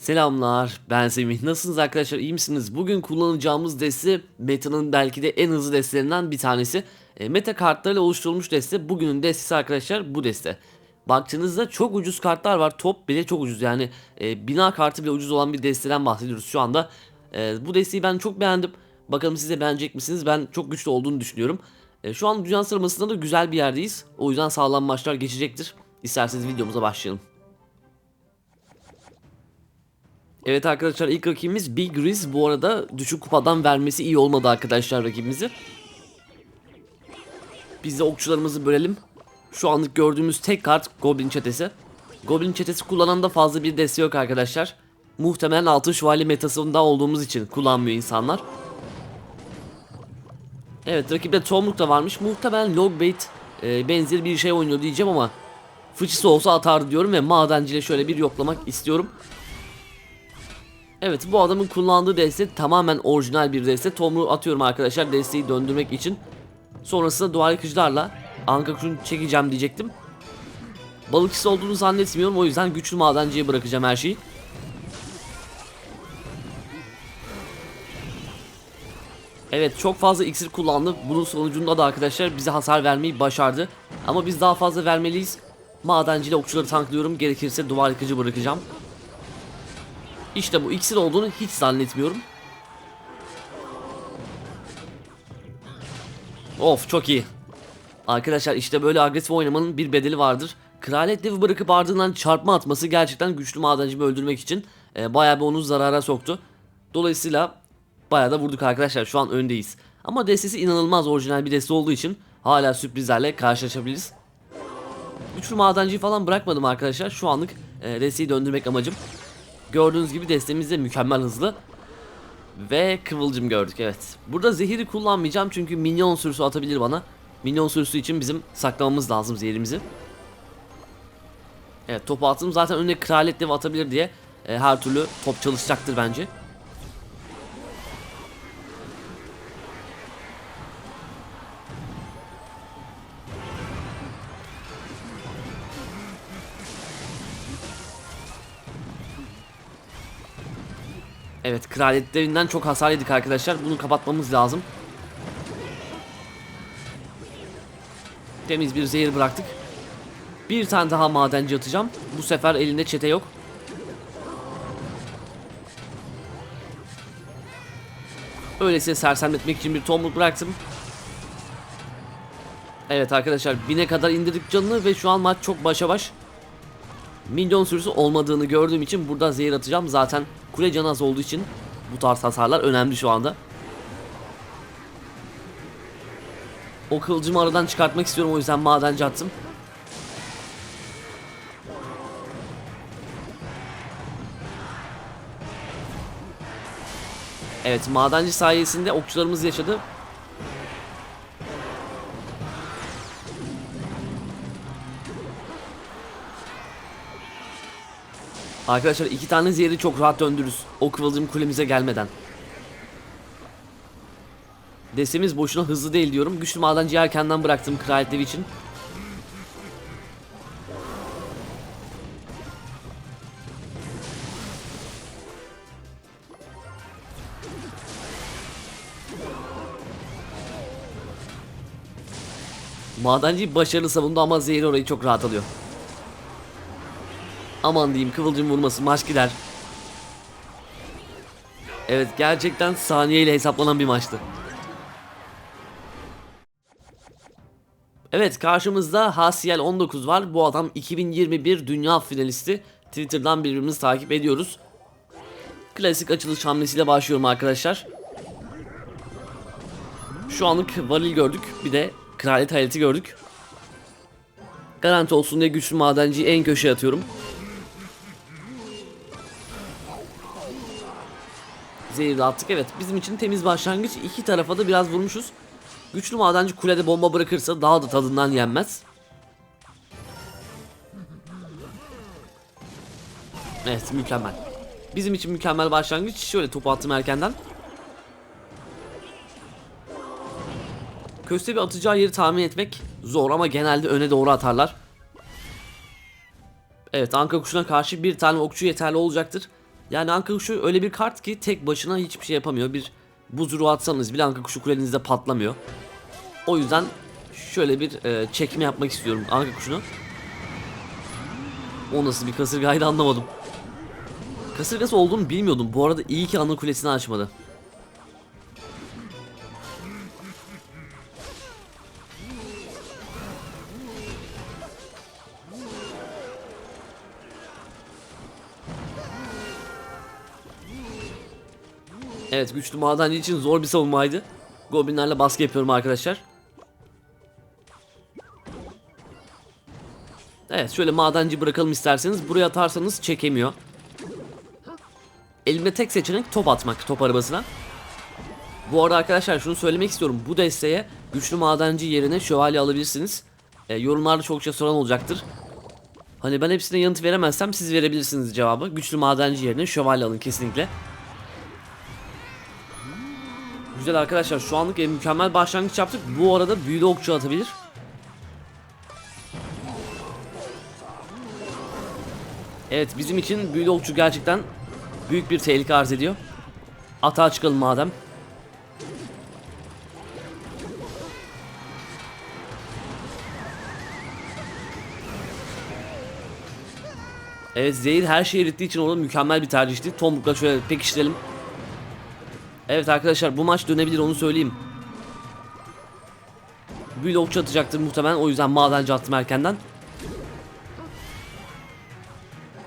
Selamlar, ben Semih. Nasılsınız arkadaşlar? İyi misiniz? Bugün kullanacağımız deste Meta'nın belki de en hızlı destelerinden bir tanesi. E, Meta kartlarıyla oluşturulmuş deste. Bugünün destesi arkadaşlar bu deste. Baktığınızda çok ucuz kartlar var. Top bile çok ucuz. Yani e, bina kartı bile ucuz olan bir desteden bahsediyoruz şu anda. E, bu desteği ben çok beğendim. Bakalım siz de beğenecek misiniz? Ben çok güçlü olduğunu düşünüyorum. E, şu an dünya sıralamasında da güzel bir yerdeyiz. O yüzden sağlam maçlar geçecektir. İsterseniz videomuza başlayalım. Evet arkadaşlar ilk rakibimiz Big Riz. Bu arada düşük kupadan vermesi iyi olmadı arkadaşlar rakibimizi. Biz de okçularımızı bölelim. Şu anlık gördüğümüz tek kart Goblin çetesi. Goblin çetesi kullanan da fazla bir desteği yok arkadaşlar. Muhtemelen altın şövalye metasında olduğumuz için kullanmıyor insanlar. Evet rakipte Tomruk da varmış. Muhtemelen Logbait e, benzeri bir şey oynuyor diyeceğim ama fıçısı olsa atardı diyorum ve madenciyle şöyle bir yoklamak istiyorum. Evet bu adamın kullandığı deste tamamen orijinal bir deste. Tomru atıyorum arkadaşlar desteği döndürmek için. Sonrasında dual yıkıcılarla anka kuşunu çekeceğim diyecektim. Balıkçısı olduğunu zannetmiyorum o yüzden güçlü madenciye bırakacağım her şeyi. Evet çok fazla iksir kullandı. Bunun sonucunda da arkadaşlar bize hasar vermeyi başardı. Ama biz daha fazla vermeliyiz. Madenciyle okçuları tanklıyorum. Gerekirse duvar yıkıcı bırakacağım. İşte bu iksir olduğunu hiç zannetmiyorum. Of çok iyi. Arkadaşlar işte böyle agresif oynamanın bir bedeli vardır. Kraliyet devi bırakıp ardından çarpma atması gerçekten güçlü madencimi öldürmek için e, bayağı bir onu zarara soktu. Dolayısıyla bayağı da vurduk arkadaşlar şu an öndeyiz. Ama destesi inanılmaz orijinal bir deste olduğu için hala sürprizlerle karşılaşabiliriz. Güçlü madenciyi falan bırakmadım arkadaşlar. Şu anlık e, desteği döndürmek amacım. Gördüğünüz gibi destemiz de mükemmel hızlı. Ve kıvılcım gördük evet. Burada zehiri kullanmayacağım çünkü minyon sürüsü atabilir bana. Minyon sürüsü için bizim saklamamız lazım zehirimizi. Evet topu attım zaten önüne kraliyet devi atabilir diye e, her türlü top çalışacaktır bence. Evet kraliyet devinden çok hasar yedik arkadaşlar. Bunu kapatmamız lazım. Temiz bir zehir bıraktık. Bir tane daha madenci atacağım. Bu sefer elinde çete yok. Öylesine sersemletmek için bir tomruk bıraktım. Evet arkadaşlar bine kadar indirdik canını ve şu an maç çok başa baş. Milyon sürüsü olmadığını gördüğüm için burada zehir atacağım. Zaten kule canı az olduğu için bu tarz hasarlar önemli şu anda. O kılıcımı aradan çıkartmak istiyorum o yüzden madenci attım. Evet madenci sayesinde okçularımız yaşadı. Arkadaşlar iki tane zehri çok rahat döndürürüz. O kıvılcım kulemize gelmeden. Destemiz boşuna hızlı değil diyorum. Güçlü madenciyi erkenden bıraktım kraliyet devi için. Madenci başarılı savundu ama zehir orayı çok rahat alıyor. Aman diyeyim kıvılcım vurması maç gider. Evet gerçekten saniyeyle hesaplanan bir maçtı. Evet karşımızda Hasiel 19 var. Bu adam 2021 dünya finalisti. Twitter'dan birbirimizi takip ediyoruz. Klasik açılış hamlesiyle başlıyorum arkadaşlar. Şu anlık varil gördük. Bir de kraliyet hayaleti gördük. Garanti olsun diye güçlü madenciyi en köşeye atıyorum. Zehirli attık evet bizim için temiz başlangıç. İki tarafa da biraz vurmuşuz. Güçlü madenci kulede bomba bırakırsa daha da tadından yenmez. Evet mükemmel. Bizim için mükemmel başlangıç. Şöyle topu attım erkenden. Köste bir atacağı yeri tahmin etmek zor ama genelde öne doğru atarlar. Evet anka kuşuna karşı bir tane okçu yeterli olacaktır Yani anka kuşu öyle bir kart ki tek başına hiçbir şey yapamıyor. Bir buz atsanız bile anka kuşu kulenizde patlamıyor. O yüzden şöyle bir e, çekme yapmak istiyorum anka kuşunu. O nasıl bir kasırgaydı anlamadım. Kasırgası olduğunu bilmiyordum. Bu arada iyi ki ana kulesini açmadı. Evet güçlü madenci için zor bir savunmaydı. Goblinlerle baskı yapıyorum arkadaşlar. Evet şöyle madenci bırakalım isterseniz. Buraya atarsanız çekemiyor. Elimde tek seçenek top atmak top arabasına. Bu arada arkadaşlar şunu söylemek istiyorum. Bu desteğe güçlü madenci yerine şövalye alabilirsiniz. E, yorumlarda çokça soran olacaktır. Hani ben hepsine yanıt veremezsem siz verebilirsiniz cevabı. Güçlü madenci yerine şövalye alın kesinlikle. Güzel arkadaşlar şu anlık mükemmel başlangıç yaptık. Bu arada büyülü okçu atabilir. Evet bizim için büyülü okçu gerçekten büyük bir tehlike arz ediyor. Atağa çıkalım madem. Evet zehir her şeyi erittiği için orada mükemmel bir tercihti. Tomruk'la şöyle pekiştirelim. Evet arkadaşlar bu maç dönebilir onu söyleyeyim. Büyülü okçu atacaktır muhtemelen o yüzden madenci attım erkenden.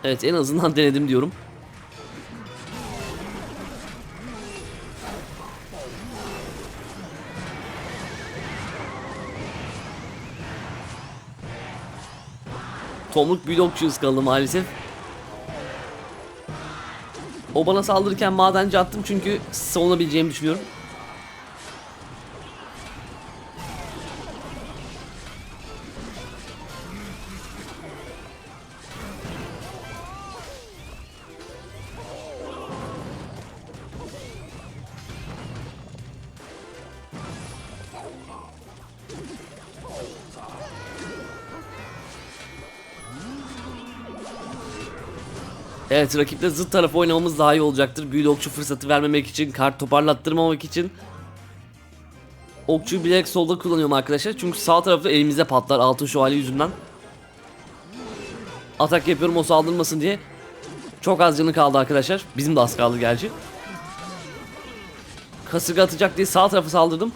Evet en azından denedim diyorum. Tomruk büyülü okçu ıskaladı maalesef. O bana saldırırken madenci attım çünkü savunabileceğimi düşünüyorum. Evet rakiple zıt taraf oynamamız daha iyi olacaktır. Büyülü okçu fırsatı vermemek için, kart toparlattırmamak için. Okçuyu bilerek solda kullanıyorum arkadaşlar. Çünkü sağ tarafta elimizde patlar altın şövalye yüzünden. Atak yapıyorum o saldırmasın diye. Çok az canı kaldı arkadaşlar. Bizim de az kaldı gerçi. Kasırga atacak diye sağ tarafı saldırdım.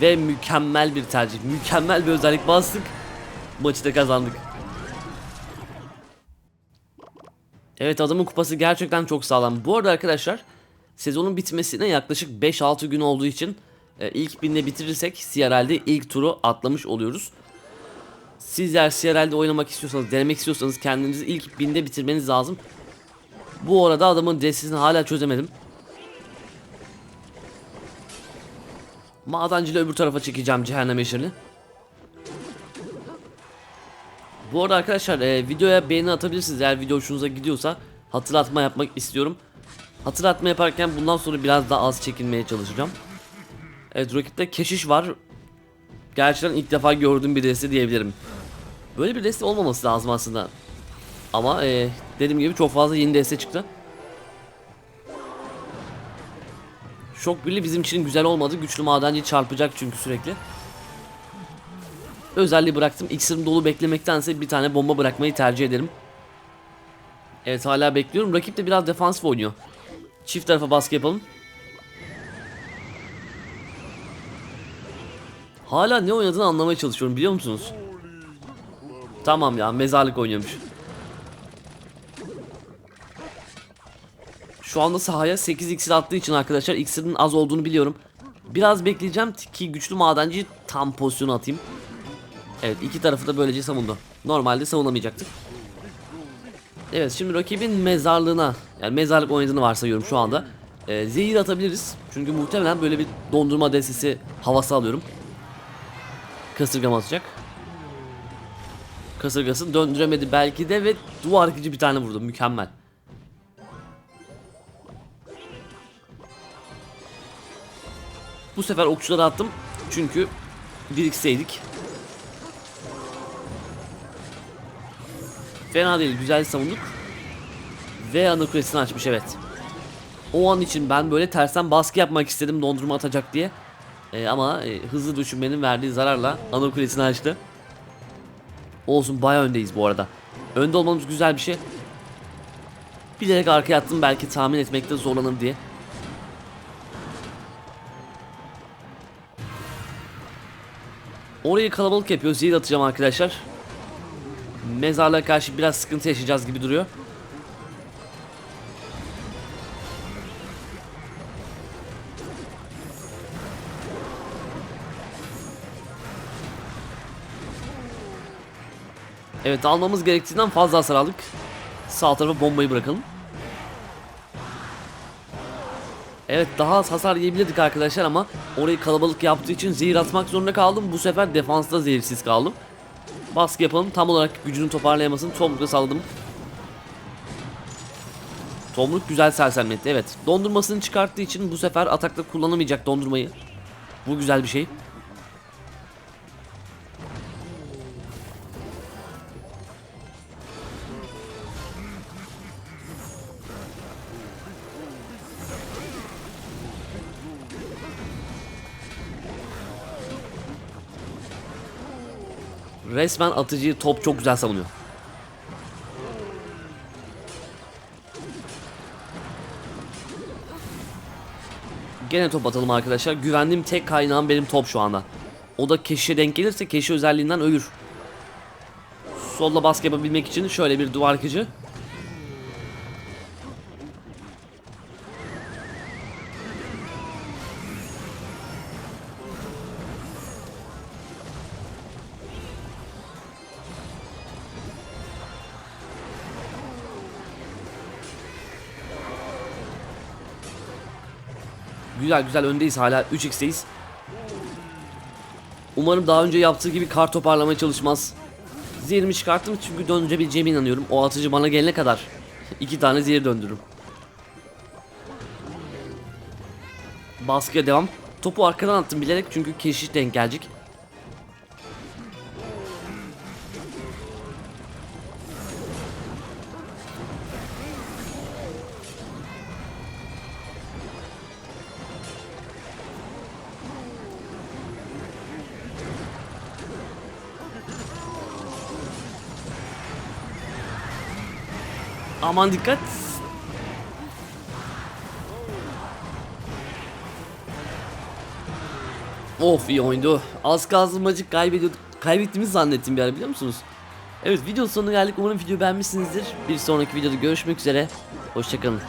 Ve mükemmel bir tercih. Mükemmel bir özellik bastık. Maçı da kazandık. Evet adamın kupası gerçekten çok sağlam. Bu arada arkadaşlar sezonun bitmesine yaklaşık 5-6 gün olduğu için e, ilk binde bitirirsek CRL'de ilk turu atlamış oluyoruz. Sizler CRL'de oynamak istiyorsanız, denemek istiyorsanız kendinizi ilk binde bitirmeniz lazım. Bu arada adamın destesini hala çözemedim. Madenciyle öbür tarafa çekeceğim cehennem eşerini. Bu arada arkadaşlar e, videoya beğeni atabilirsiniz eğer video hoşunuza gidiyorsa hatırlatma yapmak istiyorum. Hatırlatma yaparken bundan sonra biraz daha az çekinmeye çalışacağım. Evet rakipte keşiş var. Gerçekten ilk defa gördüğüm bir deste diyebilirim. Böyle bir deste olmaması lazım aslında. Ama e, dediğim gibi çok fazla yeni deste çıktı. Şok birliği bizim için güzel olmadı. Güçlü madenci çarpacak çünkü sürekli. Özelliği bıraktım. İksirim dolu beklemektense bir tane bomba bırakmayı tercih ederim. Evet hala bekliyorum. Rakip de biraz defansif oynuyor. Çift tarafa baskı yapalım. Hala ne oynadığını anlamaya çalışıyorum biliyor musunuz? Tamam ya mezarlık oynuyormuş. Şu anda sahaya 8 iksir attığı için arkadaşlar iksirin az olduğunu biliyorum. Biraz bekleyeceğim ki güçlü madenci tam pozisyonu atayım. Evet iki tarafı da böylece savundu. Normalde savunamayacaktır. Evet şimdi rakibin mezarlığına yani mezarlık oynadığını varsayıyorum şu anda. Ee, zehir atabiliriz. Çünkü muhtemelen böyle bir dondurma destesi havası alıyorum. Kasırgam atacak. Kasırgasını döndüremedi belki de ve duvar yıkıcı bir tane vurdu. Mükemmel. Bu sefer okçuları attım. Çünkü birikseydik Fena değil güzel savunduk. Ve ana kulesini açmış evet. O an için ben böyle tersten baskı yapmak istedim dondurma atacak diye. Ee, ama e, hızlı düşünmenin verdiği zararla ana kulesini açtı. Olsun baya öndeyiz bu arada. Önde olmamız güzel bir şey. Bilerek arkaya attım belki tahmin etmekte zorlanır diye. Orayı kalabalık yapıyor. Zehir atacağım arkadaşlar. Mezarlığa karşı biraz sıkıntı yaşayacağız gibi duruyor. Evet almamız gerektiğinden fazla hasar aldık. Sağ tarafa bombayı bırakalım. Evet daha az hasar yiyebilirdik arkadaşlar ama orayı kalabalık yaptığı için zehir atmak zorunda kaldım. Bu sefer defansta zehirsiz kaldım. Baskı yapalım tam olarak gücünü toparlayamasın. Tomruk'la salladım. Tomruk güzel sersemletti evet. Dondurmasını çıkarttığı için bu sefer atakta kullanamayacak dondurmayı. Bu güzel bir şey. Resmen atıcıyı top çok güzel savunuyor. Gene top atalım arkadaşlar. Güvendiğim tek kaynağım benim top şu anda. O da keşe denk gelirse keşe özelliğinden ölür. Solla baskı yapabilmek için şöyle bir duvar kıcı. Güzel güzel öndeyiz hala 3x'teyiz. Umarım daha önce yaptığı gibi kar toparlamaya çalışmaz. Zehirimi çıkarttım çünkü döndürebileceğime inanıyorum. O atıcı bana gelene kadar iki tane zehir döndürürüm. Baskıya devam. Topu arkadan attım bilerek çünkü keşiş denk gelecek. Aman dikkat. Of iyi oyundu. Az kalsın maçı kaybediyorduk. Kaybettiğimizi zannettim bir ara biliyor musunuz? Evet video sonuna geldik. Umarım video beğenmişsinizdir. Bir sonraki videoda görüşmek üzere. Hoşçakalın.